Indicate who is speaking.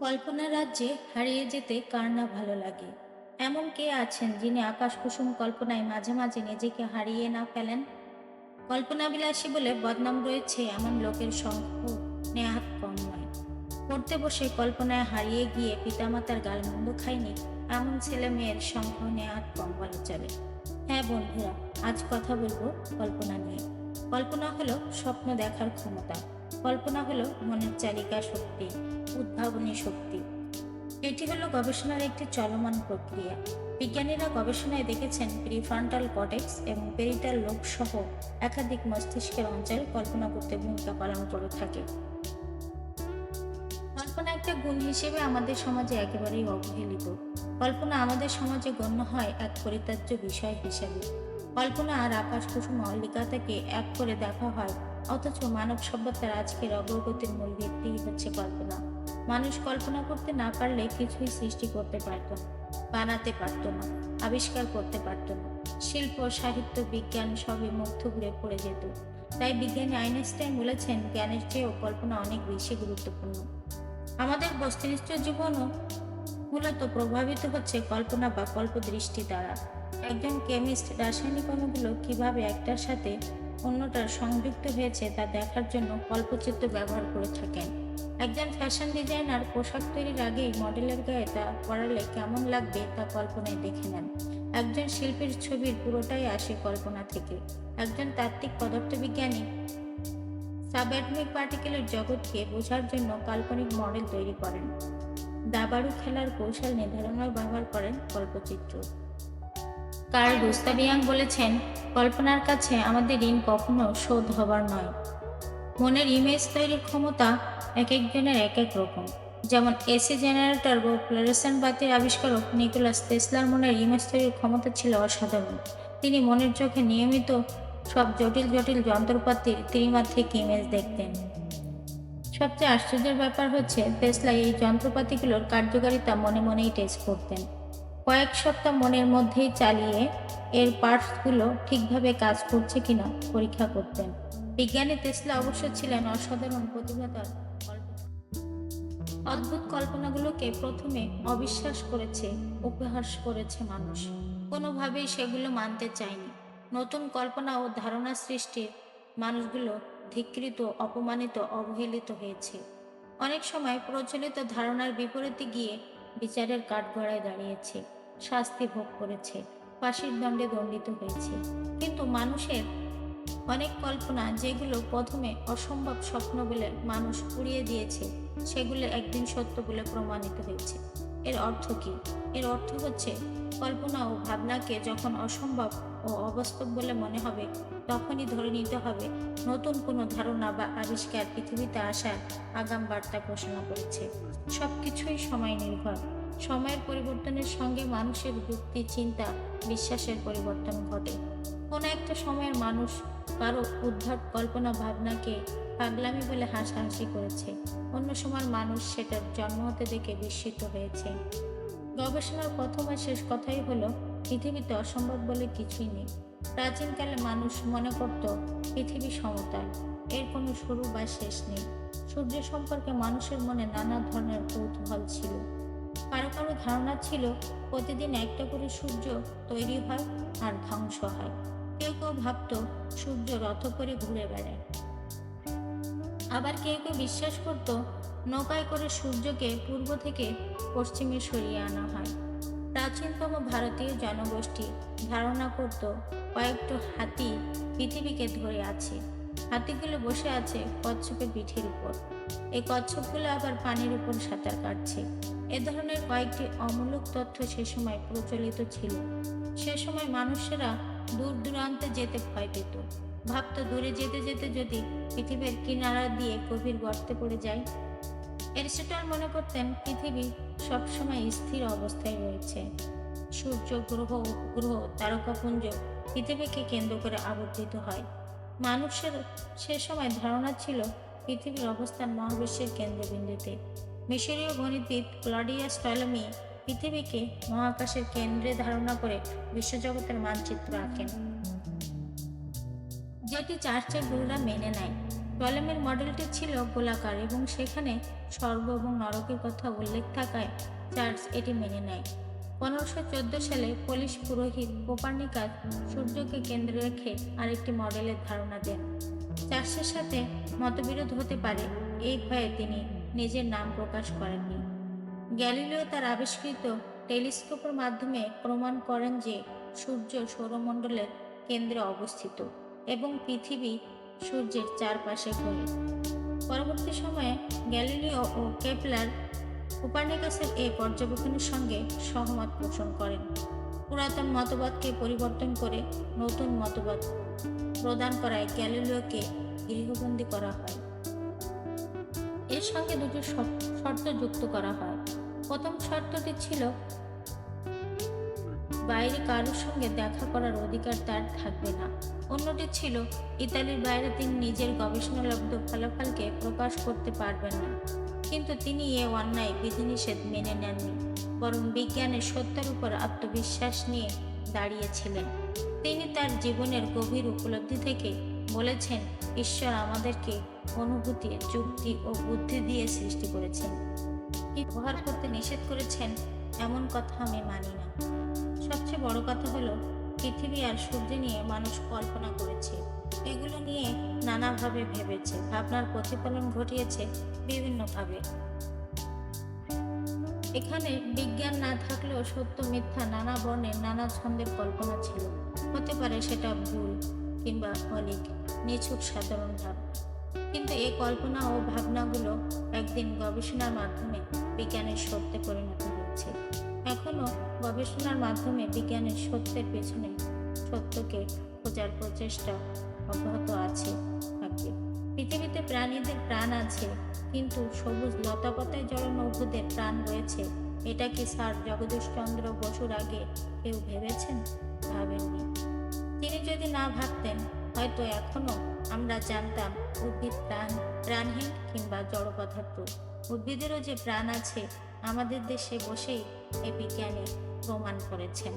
Speaker 1: কল্পনার রাজ্যে হারিয়ে যেতে কার না ভালো লাগে? এমন কে আছেন যিনি আকাশ কুসুম কল্পনায় মাঝে মাঝে নিজেকে হারিয়ে না ফেলেন? কল্পনা বিলাসী বলে বদনাম রয়েছে এমন লোকের সংখ্য নেহাত কম নয়। পড়তে বসে কল্পনায় হারিয়ে গিয়ে পিতামাতার গালমন্দ খায়নি, এমন ছেলে মেয়ের সংখ্য নেহাত কম বলা চলে। হ্যাঁ বন্ধুরা, আজ কথা বলব কল্পনা নিয়ে। কল্পনা হলো স্বপ্ন দেখার ক্ষমতা। কল্পনা হলো মনের চালিকা শক্তি, উদ্ভাবনী শক্তি। এটি হলো গবেষণার একটি চলমান প্রক্রিয়া। বিজ্ঞানীরা গবেষণায় দেখেছেন প্রিফ্রন্টাল কটেক্স এবং পেরিটাল লোক সহ একাধিক মস্তিষ্কের অঞ্চল কল্পনা করতে ভূমিকা পালন করে থাকে। কল্পনা একটা গুণ হিসেবে আমাদের সমাজে একেবারেই অবহেলিত। কল্পনা আমাদের সমাজে গণ্য হয় এক পরিত্যাজ্য বিষয় হিসেবে। কল্পনা আর আকাশ কুসুম মল্লিকাতাকে এক করে দেখা হয় অথচ মানব সভ্যতার আজকের অগ্রগতির মূল ভিত্তি হচ্ছে কল্পনা। মানুষ কল্পনা করতে না পারলে কিছুই সৃষ্টি করতে পারত না, বানাতে পারত না, আবিষ্কার করতে পারত না। শিল্প, সাহিত্য, বিজ্ঞান সবই মুখ থুবড়ে পড়ে যেত। তাই বিজ্ঞানী আইনস্টাইন বলেছেন, জ্ঞানের চেয়েও কল্পনা অনেক বেশি গুরুত্বপূর্ণ। আমাদের বস্তুনিষ্ঠ জীবনও মূলত প্রভাবিত হচ্ছে কল্পনা বা কল্পদৃষ্টি দ্বারা। একজন কেমিস্ট রাসায়নিক অণুগুলো কীভাবে একটার সাথে অন্যটার সংযুক্ত হয়েছে তা দেখার জন্য কল্পচিত্র ব্যবহার করে থাকেন। একজন ফ্যাশন ডিজাইনার পোশাক তৈরির আগেই মডেলের গায়ে তা পরালে কেমন লাগবে তা কল্পনায় দেখে নেন। একজন শিল্পীর ছবির পুরোটাই আসে কল্পনা থেকে। একজন তাত্ত্বিক পদার্থবিজ্ঞানী সাবঅ্যাটমিক পার্টিকেলের জগৎকে বোঝার জন্য কাল্পনিক মডেল তৈরি করেন। দাবাড়ু খেলার কৌশল নির্ধারণেও ব্যবহার করেন কল্পচিত্র। কার্ল গুস্তাবিয়াং বলেছেন, কল্পনার কাছে আমাদের ঋণ কখনো শোধ হবার নয়। মনের ইমেজ তৈরির ক্ষমতা এক একজনের এক এক রকম। যেমন এসি জেনারেটর বা ফ্লোরেসেন্ট বাতির আবিষ্কারক নিকোলাস তেসলার মনের ইমেজ তৈরির ক্ষমতা ছিল অসাধারণ। তিনি মনের চোখে নিয়মিত সব জটিল জটিল যন্ত্রপাতির ত্রিমাত্রিক ইমেজ দেখতেন। সবচেয়ে আশ্চর্যের ব্যাপার হচ্ছে তেসলা এই যন্ত্রপাতিগুলোর কার্যকারিতা মনে মনেই টেস্ট করতেন। কয়েক সপ্তাহ মনের মধ্যেই চালিয়ে এর পার্টসগুলো ঠিকভাবে কাজ করছে কিনা পরীক্ষা করতেন। বিজ্ঞানী তেসলা অবশ্য ছিলেন অসাধারণ প্রতিভাতার কল্পনা। অদ্ভুত কল্পনাগুলোকে প্রথমে অবিশ্বাস করেছে, উপহাস করেছে মানুষ। কোনোভাবেই সেগুলো মানতে চায়নি। নতুন কল্পনা ও ধারণা সৃষ্টির মানুষগুলো ধিকৃত, অপমানিত, অবহেলিত হয়েছে। অনেক সময় প্রচলিত ধারণার বিপরীতে গিয়ে বিচারের কাঠগড়ায় দাঁড়িয়েছে। শাস্তি ভোগ করেছে, ফাঁসির দণ্ডে দণ্ডিত হয়েছে। কিন্তু মানুষের অনেক কল্পনা যেগুলো প্রথমে অসম্ভব স্বপ্ন বলে মানুষ উড়িয়ে দিয়েছে, সেগুলো একদিন সত্য বলে প্রমাণিত হয়েছে। এর অর্থ কি? এর অর্থ হচ্ছে, কল্পনা ও ভাবনাকে যখন অসম্ভব ও অবাস্তব বলে মনে হবে তখনই ধরে নিতে হবে, নতুন কোনো ধারণা বা আবিষ্কার পৃথিবীতে আসার আগাম বার্তা ঘোষণা করেছে। সব কিছুই সময় নির্ভর। সময়ের পরিবর্তনের সঙ্গে মানুষের যুক্তি, চিন্তা, বিশ্বাসের পরিবর্তন ঘটে। কোনো একটা সময়ের মানুষ কারও উদ্ভট কল্পনা, ভাবনাকে পাগলামি বলে হাসাহাসি করেছে। অন্য সময়ের মানুষ সেটার জন্ম হতে দেখে বিস্মিত হয়েছে। গবেষণার প্রথম আর শেষ কথাই হলো, পৃথিবীতে অসম্ভব বলে কিছুই নেই। প্রাচীনকালে মানুষ মনে করত, পৃথিবী সমতল। এর কোনো শুরু বা শেষ নেই। সূর্য সম্পর্কে মানুষের মনে নানা ধরনের কৌতূহল ছিল। কারও কারও ধারণা ছিল, প্রতিদিন একটা করে সূর্য তৈরি হয় আর ধ্বংস হয়। কেউ কেউ ভাবত, সূর্য রথ করে ঘুরে বেড়ায়। আবার কেউ কেউ বিশ্বাস করত, নৌকায় করে সূর্যকে পূর্ব থেকে পশ্চিমে সরিয়ে আনা হয়। প্রাচীনতম ভারতীয় জনগোষ্ঠী ধারণা করত কয়েকটা হাতি পৃথিবীকে ধরে আছে। হাতিগুলো বসে আছে কচ্ছপের পিঠের উপর। এই কচ্ছপগুলো আবার পানির উপর সাঁতার কাটছে। এ ধরনের কয়েকটি অমূলক তথ্য সে সময় প্রচলিত ছিল। সে সময় মানুষেরা দূর দূরান্তে যেতে ভয় পেত। ভাবত দূরে যেতে যেতে যদি পৃথিবীর কিনারা দিয়ে গভীর গর্তে পড়ে যায়। এরিস্টটল মনে করতেন পৃথিবী সবসময় স্থির অবস্থায় রয়েছে। সূর্য, গ্রহ গ্রহ তারকাপুঞ্জ পৃথিবীকে কেন্দ্র করে আবর্তিত হয়। মানুষের সে সময় ধারণা ছিল পৃথিবীর অবস্থান মহাবিশ্বের কেন্দ্রবিন্দুতে। মিশরীয় গণিতবিদ ক্লডিয়াস টলমি পৃথিবীকে মহাকাশের কেন্দ্রে ধারণা করে বিশ্বজগতের মানচিত্র আঁকেন। যেটি চার্চের গুরুরা মেনে নেয়। টলেমের মডেলটি ছিল গোলাকার এবং সেখানে স্বর্গ এবং নরকের কথা উল্লেখ থাকায় চার্চ এটি মেনে নেয়। পনেরোশো সালে পোলিশ পুরোহিত কোপার্নিকাস সূর্যকে কেন্দ্রে রেখে আরেকটি মডেলের ধারণা দেন। চার্চের সাথে মতবিরোধ হতে পারে এই ভয়ে তিনি নিজের নাম প্রকাশ করেননি। গ্যালিলিও তার আবিষ্কৃত টেলিস্কোপের মাধ্যমে প্রমাণ করেন যে সূর্য সৌরমণ্ডলের কেন্দ্রে অবস্থিত এবং পৃথিবী সূর্যের চারপাশে ঘোরে। পরবর্তী সময়ে গ্যালিলিও ও কেপলার কোপার্নিকাসের এই পর্যবেক্ষণের সঙ্গে সহমত পোষণ করেন। পুরাতন মতবাদকে পরিবর্তন করে নতুন মতবাদ প্রদান করায় গ্যালিলিওকে গৃহবন্দী করা হয়। এর সঙ্গে দুটো শর্ত- যুক্ত করা হয়। প্রথম শর্তটি ছিল, বাইরে কারোর সঙ্গে দেখা করার অধিকার তার থাকবে না। অন্যটি ছিল, ইতালির বাইরে তিনি নিজের গবেষণালব্ধ ফলাফলকে প্রকাশ করতে পারবেন না। কিন্তু তিনি এ অন্যায় বিধিনিষেধ মেনে নেননি, বরং বিজ্ঞানের সত্যের উপর আত্মবিশ্বাস নিয়ে দাঁড়িয়েছিলেন। তিনি তার জীবনের গভীর উপলব্ধি থেকে বলেছেন, ঈশ্বর আমাদেরকে অনুভূতি, যুক্তি ও বুদ্ধি দিয়ে সৃষ্টি করেছেন। ব্যবহার করতে নিষেধ করেছেন, এমন কথা আমি মানি না। সবচেয়ে বড় কথা হলো, পৃথিবী আর সূর্য নিয়ে মানুষ কল্পনা করেছে। এগুলো নিয়ে নানাভাবে ভেবেছে, ভাবনার প্রতিফলন ঘটিয়েছে বিভিন্নভাবে। এখানে বিজ্ঞান না থাকলেও সত্য, মিথ্যা, নানা বর্ণের নানা ছন্দের কল্পনা ছিল। হতে পারে সেটা ভুল কিংবা অলিক নিছুক সাধারণ ভাবনা কিন্তু এই কল্পনা ও ভাবনাগুলো একদিন গবেষণার মাধ্যমে বিজ্ঞানের সত্যে পরিণত হয়েছে। এখনও গবেষণার মাধ্যমে বিজ্ঞানের সত্যের পেছনে সত্যকে খোঁজার প্রচেষ্টা অব্যাহত আছে থাকবে পৃথিবীতে প্রাণীদের প্রাণ আছে, কিন্তু সবুজ লতাপাতায় জড়ানো উদ্ভিদের প্রাণ রয়েছে। এটা কি স্যার জগদীশচন্দ্র বসুর আগে কেউ ভেবেছেন? ভাবেননি। তিনি যদি না ভাবতেন, হয়তো এখনও আমরা জানতাম উদ্ভিদ প্রাণ, প্রাণহীন কিংবা জড় পদার্থ উদ্ভিদেরও যে প্রাণ আছে, আমাদের দেশে বসেই এ বিজ্ঞানী প্রমাণ করেছেন।